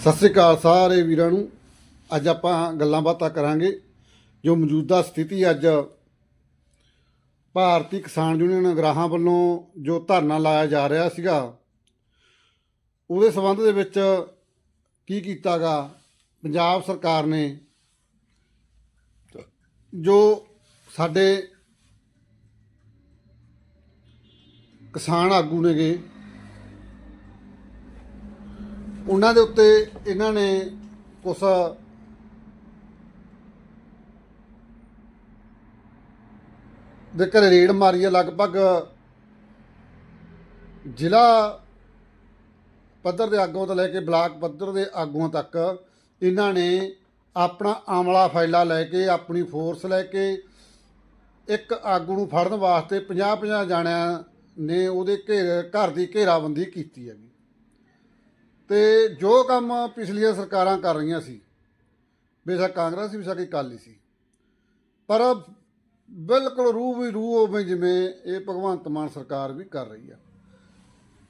ਸਤਿ ਸ੍ਰੀ ਅਕਾਲ ਸਾਰੇ ਵੀਰਾਂ ਨੂੰ। ਅੱਜ ਆਪਾਂ ਗੱਲਾਂ ਬਾਤਾਂ ਕਰਾਂਗੇ। ਜੋ ਮੌਜੂਦਾ ਸਥਿਤੀ ਅੱਜ ਭਾਰਤੀ ਕਿਸਾਨ ਯੂਨੀਅਨ ਗਰਾਹਾਂ ਵੱਲੋਂ ਜੋ ਧਰਨਾ ਲਾਇਆ ਜਾ ਰਿਹਾ ਸੀਗਾ, ਉਹਦੇ ਸੰਬੰਧ ਦੇ ਵਿੱਚ ਕੀ ਕੀਤਾਗਾ? ਪੰਜਾਬ ਸਰਕਾਰ ਨੇ ਜੋ ਸਾਡੇ ਕਿਸਾਨ ਆਗੂ ਨੇਗੇ ਉਹਨਾਂ ਦੇ ਉੱਤੇ ਇਹਨਾਂ ਨੇ ਕੁਛ ਦੇ ਘਰੇ ਰੇਡ ਮਾਰੀ ਹੈ ਲਗਭਗ ਜ਼ਿਲ੍ਹਾ ਪੱਧਰ ਦੇ ਆਗੂਆਂ ਤੋਂ ਲੈ ਕੇ ਬਲਾਕ ਪੱਧਰ ਦੇ ਆਗੂਆਂ ਤੱਕ ਇਹਨਾਂ ਨੇ ਆਪਣਾ ਆਮਲਾ ਫੈਲਾ ਲੈ ਕੇ, ਆਪਣੀ ਫੋਰਸ ਲੈ ਕੇ ਇੱਕ ਆਗੂ ਨੂੰ ਫੜਨ ਵਾਸਤੇ 50-50 ਜਾਣਿਆਂ ਨੇ ਉਹਦੇ ਘੇਰ ਘਰ ਦੀ ਘੇਰਾਬੰਦੀ ਕੀਤੀ ਹੈਗੀ। ਤੇ ਜੋ ਕੰਮ ਪਿਛਲੀਆਂ ਸਰਕਾਰਾਂ ਕਰ ਰਹੀਆਂ ਸੀ, ਬੇਸ਼ੱਕ ਕਾਂਗਰਸ ਸੀ ਬੇਸ਼ੱਕ ਅਕਾਲੀ ਸੀ, ਪਰ ਬਿਲਕੁਲ ਰੂਹ ਵੀ ਰੂਹ ਉਵੇਂ ਜਿਵੇਂ ਇਹ ਭਗਵੰਤ ਮਾਨ ਸਰਕਾਰ ਵੀ ਕਰ ਰਹੀ ਆ।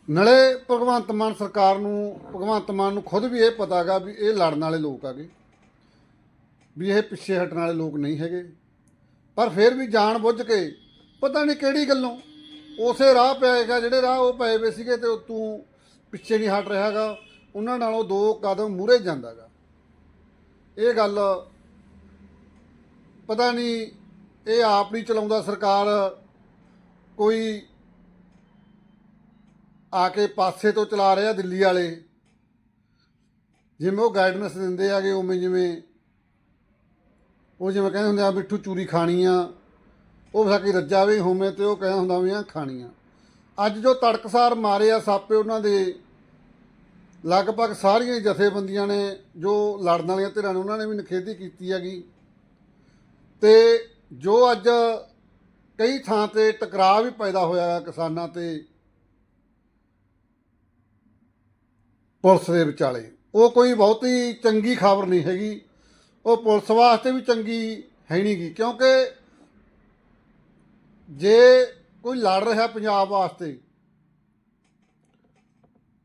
ਨਾਲੇ ਭਗਵੰਤ ਮਾਨ ਸਰਕਾਰ ਨੂੰ, ਭਗਵੰਤ ਮਾਨ ਨੂੰ ਖੁਦ ਵੀ ਇਹ ਪਤਾਗਾ ਵੀ ਇਹ ਲੜਨ ਵਾਲੇ ਲੋਕ ਆਗੇ ਵੀ ਇਹ ਪਿੱਛੇ ਹਟਣ ਵਾਲੇ ਲੋਕ ਨਹੀਂ ਹੈਗੇ, ਪਰ ਫਿਰ ਵੀ ਜਾਣ ਬੁੱਝ ਕੇ ਪਤਾ ਨਹੀਂ ਕਿਹੜੀ ਗੱਲੋਂ ਉਸੇ ਰਾਹ ਪਏਗਾ ਜਿਹੜੇ ਰਾਹ ਉਹ ਪਏ ਵੇ ਸੀਗੇ ਤੇ ਤੂੰ ਪਿੱਛੇ ਨਹੀਂ ਹਟ ਰਿਹਾਗਾ ਉਹਨਾਂ ਨਾਲੋਂ ਦੋ ਕਦਮ ਮੂਹਰੇ ਜਾਂਦਾਗਾ। ਇਹ ਗੱਲ ਪਤਾ ਨਹੀਂ ਇਹ ਆਪ ਨਹੀਂ ਚਲਾਉਂਦਾ ਸਰਕਾਰ। ਕੋਈ ਆ ਕੇ ਪਾਸੇ ਤੋਂ ਚਲਾ ਰਿਹਾ ਦਿੱਲੀ ਵਾਲੇ। ਜਿਵੇਂ ਉਹ ਗਾਈਡਨੈਸ ਦਿੰਦੇ ਆਗੇ ਉਵੇਂ ਜਿਵੇਂ ਉਹ ਜਿਵੇਂ ਕਹਿੰਦੇ ਹੁੰਦੇ ਆ ਮਿੱਠੂ ਚੂਰੀ ਖਾਣੀ ਆ ਉਹ ਸਾਕੀ ਰੱਜਾ ਵੀ ਹੋਵੇਂ ਤੇ ਉਹ ਕਹਿੰਦਾ ਹੁੰਦਾ ਵੀ ਆ ਖਾਣੀਆਂ। ਅੱਜ ਜੋ ਤੜਕਸਾਰ ਮਾਰੇ ਆ ਸਾਪੇ ਉਹਨਾਂ ਦੇ ਲਗਭਗ ਸਾਰੀਆਂ ਜਥੇਬੰਦੀਆਂ ਨੇ ਜੋ ਲੜਨ ਵਾਲੀਆਂ ਧਿਰਾਂ ਨੇ, ਉਹਨਾਂ ਨੇ ਵੀ ਨਿਖੇਧੀ ਕੀਤੀ ਹੈਗੀ। ਤੇ ਜੋ ਅੱਜ ਕਈ ਥਾਂ ਤੇ ਟਕਰਾਅ ਵੀ ਪੈਦਾ ਹੋਇਆ ਹੈ ਕਿਸਾਨਾਂ ਤੇ, ਪੁਲਿਸ ਦੇ ਵਿਚਾਲੇ। ਉਹ ਕੋਈ ਬਹੁਤੀ ਚੰਗੀ ਖਬਰ ਨਹੀਂ ਹੈਗੀ। ਉਹ ਪੁਲਿਸ ਵਾਸਤੇ ਵੀ ਚੰਗੀ ਹੈ ਨਹੀਂਗੀ ਕਿਉਂਕਿ ਜੇ ਕੋਈ ਲੜ ਰਿਹਾ ਪੰਜਾਬ ਵਾਸਤੇ,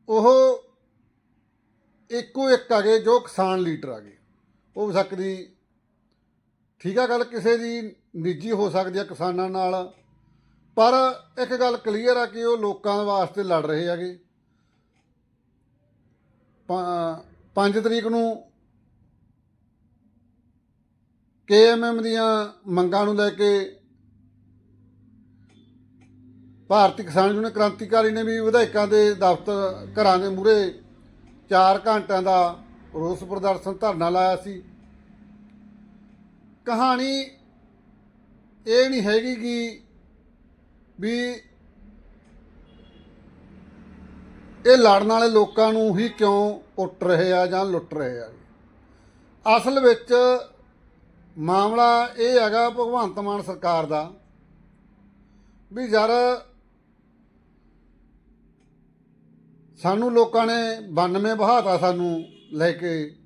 ਉਹ ਇੱਕੋ ਇੱਕ ਆ ਗਏ ਜੋ ਕਿਸਾਨ ਲੀਡਰ ਆਗੇ ਉਹ ਹੋ ਸਕਦੀ, ਠੀਕ ਆ ਗੱਲ, ਕਿਸੇ ਦੀ ਨਿੱਜੀ ਹੋ ਸਕਦੀ ਆ ਕਿਸਾਨਾਂ ਨਾਲ। ਪਰ ਇੱਕ ਗੱਲ ਕਲੀਅਰ ਆ ਕਿ ਉਹ ਲੋਕਾਂ ਵਾਸਤੇ ਲੜ ਰਹੇ ਹੈਗੇ। 5 ਤਰੀਕ ਨੂੰ ਕੇਐਮਐਮ ਦੀਆਂ ਮੰਗਾਂ ਨੂੰ ਲੈ ਕੇ ਭਾਰਤੀ ਕਿਸਾਨ ਯੂਨੀਅਨ ਕ੍ਰਾਂਤੀਕਾਰੀ ਨੇ ਵੀ ਵਿਧਾਇਕਾਂ ਦੇ ਦਫ਼ਤਰ ਘਰਾਂ ਦੇ ਮੂਹਰੇ 4 ਘੰਟਿਆਂ ਦਾ ਰੋਸ ਪ੍ਰਦਰਸ਼ਨ ਧਰਨਾ ਲਾਇਆ ਸੀ। ਕਹਾਣੀ ਇਹ ਨਹੀਂ ਹੈਗੀ ਕਿ ਵੀ ਇਹ ਲੜਨ ਵਾਲੇ ਲੋਕਾਂ ਨੂੰ ਹੀ ਕਿਉਂ ਕੁੱਟ ਰਹੇ ਆ ਜਾਂ ਲੁੱਟ ਰਹੇ ਆ। ਅਸਲ ਵਿੱਚ ਮਾਮਲਾ ਇਹ ਹੈਗਾ ਭਗਵੰਤ ਮਾਨ ਸਰਕਾਰ ਦਾ ਵੀ ਯਾਰ ਸਾਨੂੰ ਲੋਕਾਂ ਨੇ 92 ਬਹਾਤਾ ਸਾਨੂੰ ਲੈ ਕੇ।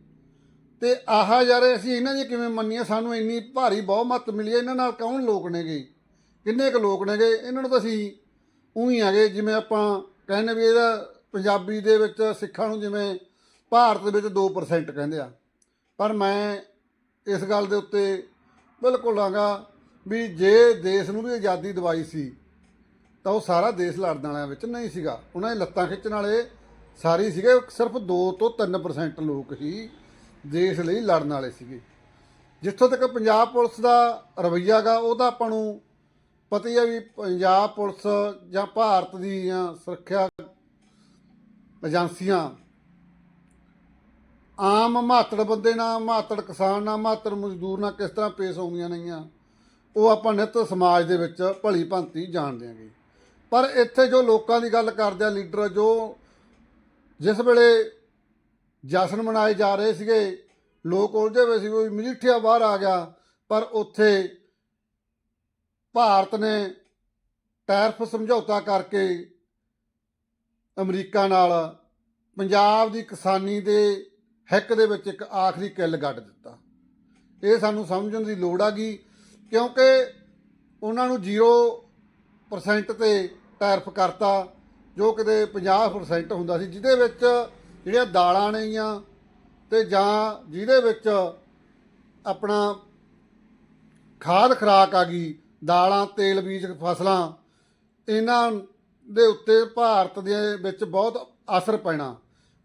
ਤੇ ਆਹਾ ਯਾਰ, ਅਸੀਂ ਇਹਨਾਂ ਦੀ ਕਿਵੇਂ ਮੰਨੀਏ? ਸਾਨੂੰ ਇੰਨੀ ਭਾਰੀ ਬਹੁਮਤ ਮਿਲੀ ਹੈ। ਇਹਨਾਂ ਨਾਲ ਕੌਣ ਲੋਕ ਨੇਗੇ? ਕਿੰਨੇ ਕੁ ਲੋਕ ਨੇਗੇ? ਇਹਨਾਂ ਨੂੰ ਤਾਂ ਅਸੀਂ ਉਹੀ ਆਗੇ, ਜਿਵੇਂ ਆਪਾਂ ਕਹਿੰਦੇ ਵੀ ਇਹਦਾ ਪੰਜਾਬੀ ਦੇ ਵਿੱਚ ਸਿੱਖਾਂ ਨੂੰ ਜਿਵੇਂ ਭਾਰਤ ਵਿੱਚ 2% ਕਹਿੰਦੇ ਆ। ਪਰ ਮੈਂ ਇਸ ਗੱਲ ਦੇ ਉੱਤੇ ਬਿਲਕੁਲ ਆਂਗਾ ਵੀ ਜੇ ਦੇਸ਼ ਨੂੰ ਵੀ ਆਜ਼ਾਦੀ ਦਵਾਈ ਸੀ ਤਾਂ ਉਹ ਸਾਰਾ ਦੇਸ਼ ਲੜਨ ਵਾਲਿਆਂ ਵਿੱਚ ਨਹੀਂ ਸੀਗਾ। ਉਹਨਾਂ ਦੇ ਲੱਤਾਂ ਖਿੱਚਣ ਵਾਲੇ ਸਾਰੇ ਸੀਗੇ, ਸਿਰਫ 2 ਤੋਂ 3% ਲੋਕ ਹੀ ਦੇਸ਼ ਲਈ ਲੜਨ ਵਾਲੇ ਸੀਗੇ। ਜਿੱਥੋਂ ਤੱਕ ਪੰਜਾਬ ਪੁਲਿਸ ਦਾ ਰਵੱਈਆ ਗਾ ਤਾਂ ਆਪਾਂ ਨੂੰ ਪਤਾ ਹੀ ਆ ਵੀ ਪੰਜਾਬ ਪੁਲਿਸ ਜਾਂ ਭਾਰਤ ਦੀਆਂ ਸੁਰੱਖਿਆ ਏਜੰਸੀਆਂ ਆਮ ਮਾਤੜ ਬੰਦੇ ਨਾਲ ਮਾਤੜ ਕਿਸਾਨ ਨਾਲ ਮਾਤੜ ਮਜ਼ਦੂਰ ਨਾਲ ਕਿਸ ਤਰ੍ਹਾਂ ਪੇਸ਼ ਆਉਂਦੀਆਂ ਨਹੀਂਆਂ ਉਹ ਆਪਾਂ ਨਿੱਤ ਸਮਾਜ ਦੇ ਵਿੱਚ ਭਲੀ ਭੰਤੀ ਜਾਣਦੇ ਆਂਗੇ। ਪਰ ਇੱਥੇ ਜੋ ਲੋਕਾਂ ਦੀ ਗੱਲ ਕਰਦੇ ਆ ਲੀਡਰ, ਜੋ ਜਿਸ ਵੇਲੇ ਜਸ਼ਨ ਮਨਾਏ ਜਾ ਰਹੇ ਸੀਗੇ, ਲੋਕ ਉਲਝੇ ਹੋਏ ਸੀ ਕੋਈ ਮਜੀਠੀਆ ਬਾਹਰ ਆ ਗਿਆ, ਪਰ ਉੱਥੇ ਭਾਰਤ ਨੇ ਟੈਰਫ ਸਮਝੌਤਾ ਕਰਕੇ ਅਮਰੀਕਾ ਨਾਲ ਪੰਜਾਬ ਦੀ ਕਿਸਾਨੀ ਦੇ ਹਿੱਕ ਦੇ ਵਿੱਚ ਇੱਕ ਆਖਰੀ ਕਿੱਲ ਗੱਡ ਦਿੱਤਾ। ਇਹ ਸਾਨੂੰ ਸਮਝਣ ਦੀ ਲੋੜ ਆ ਗਈ ਕਿਉਂਕਿ ਉਹਨਾਂ ਨੂੰ 0% ਤੇ ਟੈਰਫ ਕਰਤਾ, ਜੋ ਕਿਤੇ 50% ਹੁੰਦਾ ਸੀ, ਜਿਹਦੇ ਵਿੱਚ ਜਿਹੜੀਆਂ ਦਾਲਾਂ ਨੇਗੀਆਂ ਤੇ ਜਾਂ ਜਿਹਦੇ ਵਿੱਚ ਆਪਣਾ ਖਾਦ ਖਰਾਕ ਆ ਗਈ, ਦਾਲਾਂ, ਤੇਲ ਬੀਜ, ਫਸਲਾਂ, ਇਹਨਾਂ ਦੇ ਉੱਤੇ ਭਾਰਤ ਦੇ ਵਿੱਚ ਬਹੁਤ ਅਸਰ ਪੈਣਾ।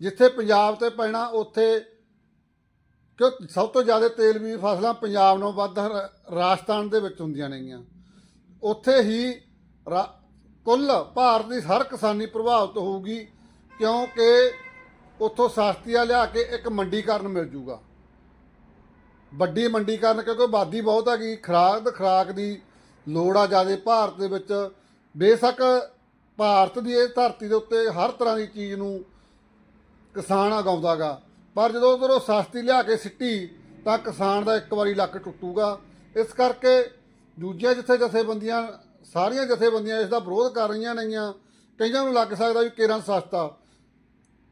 ਜਿੱਥੇ ਪੰਜਾਬ ਤੇ ਪੈਣਾ, ਉੱਥੇ ਕਿਉਂ ਸਭ ਤੋਂ ਜ਼ਿਆਦਾ ਤੇਲ ਬੀਜ ਫਸਲਾਂ ਪੰਜਾਬ ਨਾਲੋਂ ਵੱਧ ਰ- ਰਾਜਸਥਾਨ ਦੇ ਵਿੱਚ ਹੁੰਦੀਆਂ ਨੇਗੀਆਂ। ਉੱਥੇ ਹੀ ਰਾ- ਕੁੱਲ ਭਾਰਤ ਦੀ ਹਰ ਕਿਸਾਨੀ ਪ੍ਰਭਾਵਿਤ ਹੋਊਗੀ ਕਿਉਂਕਿ ਉੱਥੋਂ ਸਸਤੀਆ ਲਿਆ ਕੇ ਇੱਕ ਮੰਡੀਕਰਨ ਮਿਲ ਜੂਗਾ। ਵੱਡੀ ਮੰਡੀਕਰਨ ਕਿਉਂਕਿ ਆਬਾਦੀ ਬਹੁਤ ਹੈਗੀ, ਖਰਾਕ ਖਰਾਕ ਦੀ ਲੋੜ ਆ ਜ਼ਿਆਦਾ ਭਾਰਤ ਦੇ ਵਿੱਚ। ਬੇਸ਼ੱਕ ਭਾਰਤ ਦੀ ਇਹ ਧਰਤੀ ਦੇ ਉੱਤੇ ਹਰ ਤਰ੍ਹਾਂ ਦੀ ਚੀਜ਼ ਨੂੰ ਕਿਸਾਨ ਉਗਾਉਂਦਾਗਾ। ਪਰ ਜਦੋਂ ਉਧਰੋਂ ਸਸਤੀ ਲਿਆ ਕੇ ਸਿੱਟੀ, ਤਾਂ ਕਿਸਾਨ ਦਾ ਇੱਕ ਵਾਰੀ ਲੱਕ ਟੁੱਟੂਗਾ। ਇਸ ਕਰਕੇ ਦੂਜੀਆਂ ਜਿੱਥੇ ਜਥੇਬੰਦੀਆਂ ਸਾਰੀਆਂ ਜਥੇਬੰਦੀਆਂ ਇਸ ਦਾ ਵਿਰੋਧ ਕਰ ਰਹੀਆਂ ਨੇਗੀਆਂ। ਕਈਆਂ ਨੂੰ ਲੱਗ ਸਕਦਾ ਵੀ ਕੇਰਾਂ ਸਸਤਾ।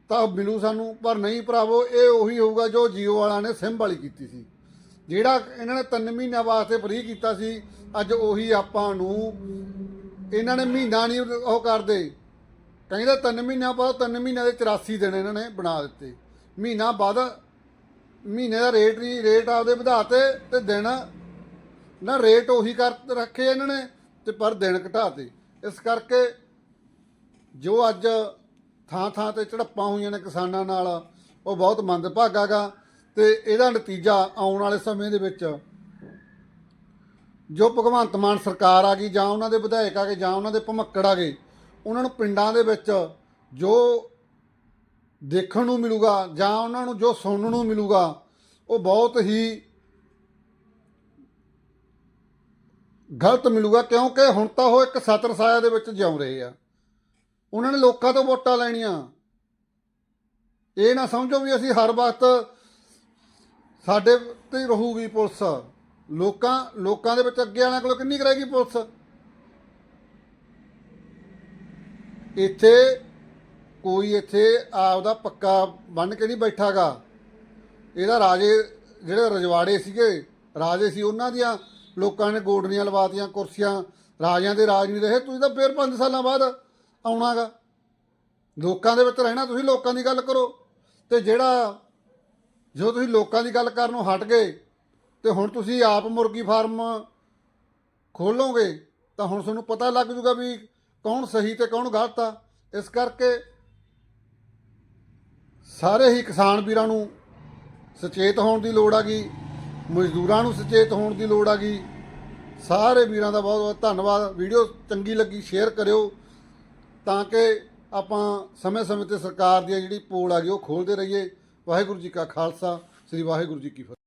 ਤਾਂ ਮਿਲੂ ਸਾਨੂੰ, ਪਰ ਨਹੀਂ ਭਰਾਵੋ, ਇਹ ਉਹੀ ਹੋਊਗਾ ਜੋ ਜੀਓ ਵਾਲਿਆਂ ਨੇ ਸਿੰਮ ਵਾਲੀ ਕੀਤੀ ਸੀ। ਜਿਹੜਾ ਇਹਨਾਂ ਨੇ 3 ਮਹੀਨਿਆਂ ਵਾਸਤੇ ਫ੍ਰੀ ਕੀਤਾ ਸੀ, ਅੱਜ ਉਹੀ ਆਪਾਂ ਨੂੰ ਇਹਨਾਂ ਨੇ ਮਹੀਨਾ ਨਹੀਂ ਉਹ ਕਰਦੇ। ਕਹਿੰਦੇ 3 ਮਹੀਨਿਆਂ ਬਾਅਦ 3 ਮਹੀਨਿਆਂ ਦੇ 84 ਦਿਨ ਇਹਨਾਂ ਨੇ ਬਣਾ ਦਿੱਤੇ। ਮਹੀਨਾ ਬਾਅਦ ਮਹੀਨੇ ਦਾ ਰੇਟ ਨਹੀਂ ਰੇਟ ਆਪਦੇ ਵਧਾਤੇ ਤੇ ਦਿਨ ਨਾ ਰੇਟ ਉਹੀ ਕਰ ਰੱਖੇ ਇਹਨਾਂ ਨੇ। ਤੇ ਪਰ ਦਿਨ ਘਟਾਤੇ। ਇਸ ਕਰਕੇ ਜੋ ਅੱਜ ਥਾਂ ਥਾਂ ਤੇ ਝੜਪਾਂ ਹੋਈਆਂ ਨੇ ਕਿਸਾਨਾਂ ਨਾਲ, ਉਹ ਬਹੁਤ ਮੰਦਭਾਗਾ ਗਾ ਤੇ ਇਹਦਾ ਨਤੀਜਾ ਆਉਣ ਵਾਲੇ ਸਮੇਂ ਦੇ ਵਿੱਚ ਜੋ ਭਗਵੰਤ ਮਾਨ ਸਰਕਾਰ ਆ ਗਈ ਜਾਂ ਉਹਨਾਂ ਦੇ ਵਿਧਾਇਕ ਆ ਗਏ ਜਾਂ ਉਹਨਾਂ ਦੇ ਭਮੱਕੜ ਆ ਗਏ, ਉਹਨਾਂ ਨੂੰ ਪਿੰਡਾਂ ਦੇ ਵਿੱਚ ਜੋ ਦੇਖਣ ਨੂੰ ਮਿਲੂਗਾ ਜਾਂ ਉਹਨਾਂ ਨੂੰ ਜੋ ਸੁਣਨ ਨੂੰ ਮਿਲੂਗਾ, ਉਹ ਬਹੁਤ ਹੀ ਗਲਤ ਮਿਲੂਗਾ ਕਿਉਂਕਿ ਹੁਣ ਤਾਂ ਉਹ ਇੱਕ ਸਤਰ ਸਾਇਆ ਦੇ ਵਿੱਚ ਜਿਉਂ ਰਹੇ ਆ। ਉਹਨਾਂ ਨੇ ਲੋਕਾਂ ਤੋਂ ਵੋਟਾਂ ਲੈਣੀਆਂ। ਇਹ ਨਾ ਸਮਝੋ ਵੀ ਅਸੀਂ ਹਰ ਵਕਤ ਸਾਡੇ ਤੇ ਰਹੂਗੀ ਪੁਲਿਸ। ਲੋਕਾਂ ਲੋਕਾਂ ਦੇ ਵਿੱਚ ਅੱਗੇ ਵਾਲਿਆਂ ਕੋਲ ਕਿੰਨੀ ਕਰੇਗੀ ਪੁਲਿਸ? ਇੱਥੇ ਕੋਈ ਇੱਥੇ ਆਪਦਾ ਪੱਕਾ ਬੰਨ ਕੇ ਨਹੀਂ ਬੈਠਾਗਾ। ਇਹਦਾ ਰਾਜੇ ਜਿਹੜੇ ਰਜਵਾੜੇ ਸੀਗੇ, ਰਾਜੇ ਸੀ ਉਹਨਾਂ ਦੀਆਂ ਲੋਕਾਂ ਨੇ ਗੋਡਨੀਆਂ ਲਵਾਤੀਆਂ, ਕੁਰਸੀਆਂ, ਰਾਜਿਆਂ ਦੇ ਰਾਜ ਨਹੀਂ ਰਹੇ। ਤੁਸੀਂ ਤਾਂ ਫਿਰ 5 ਸਾਲਾਂ ਬਾਅਦ ਆਉਣਾਗਾ। ਲੋਕਾਂ ਦੇ ਵਿੱਚ ਰਹਿਣਾ, ਤੁਸੀਂ ਲੋਕਾਂ ਦੀ ਗੱਲ ਕਰੋ। ਤੇ ਜਿਹੜਾ ਜੋ ਤੁਸੀਂ ਲੋਕਾਂ ਦੀ ਗੱਲ ਕਰਨੋਂ ਹਟ ਗਏ, ਤੇ ਹੁਣ ਤੁਸੀਂ ਆਪ ਮੁਰਗੀ ਫਾਰਮ ਖੋਲੋਗੇ, ਤਾਂ ਹੁਣ ਤੁਹਾਨੂੰ ਪਤਾ ਲੱਗ ਜੂਗਾ ਵੀ ਕੌਣ ਸਹੀ ਤੇ ਕੌਣ ਗਲਤ ਆ। ਇਸ ਕਰਕੇ ਸਾਰੇ ਹੀ ਕਿਸਾਨ ਵੀਰਾਂ ਨੂੰ ਸੁਚੇਤ ਹੋਣ ਦੀ ਲੋੜ ਆ ਗਈ ਮਜ਼ਦੂਰਾਂ ਨੂੰ ਸੁਚੇਤ ਹੋਣ ਦੀ ਲੋੜ ਆ ਗਈ। ਸਾਰੇ ਵੀਰਾਂ ਦਾ ਬਹੁਤ ਬਹੁਤ ਧੰਨਵਾਦ। ਵੀਡੀਓ ਚੰਗੀ ਲੱਗੀ, ਸ਼ੇਅਰ ਕਰਿਓ ਤਾਂ ਕਿ ਆਪਾਂ ਸਮੇਂ-ਸਮੇਂ ਤੇ ਸਰਕਾਰ ਦੀ ਜਿਹੜੀ ਪੋਲ ਆ ਗਈ, ਉਹ ਖੋਲਦੇ ਰਹੀਏ। ਵਾਹਿਗੁਰੂ ਜੀ ਕਾ ਖਾਲਸਾ, ਸ੍ਰੀ ਵਾਹਿਗੁਰੂ ਜੀ ਕੀ ਫਤਿਹ।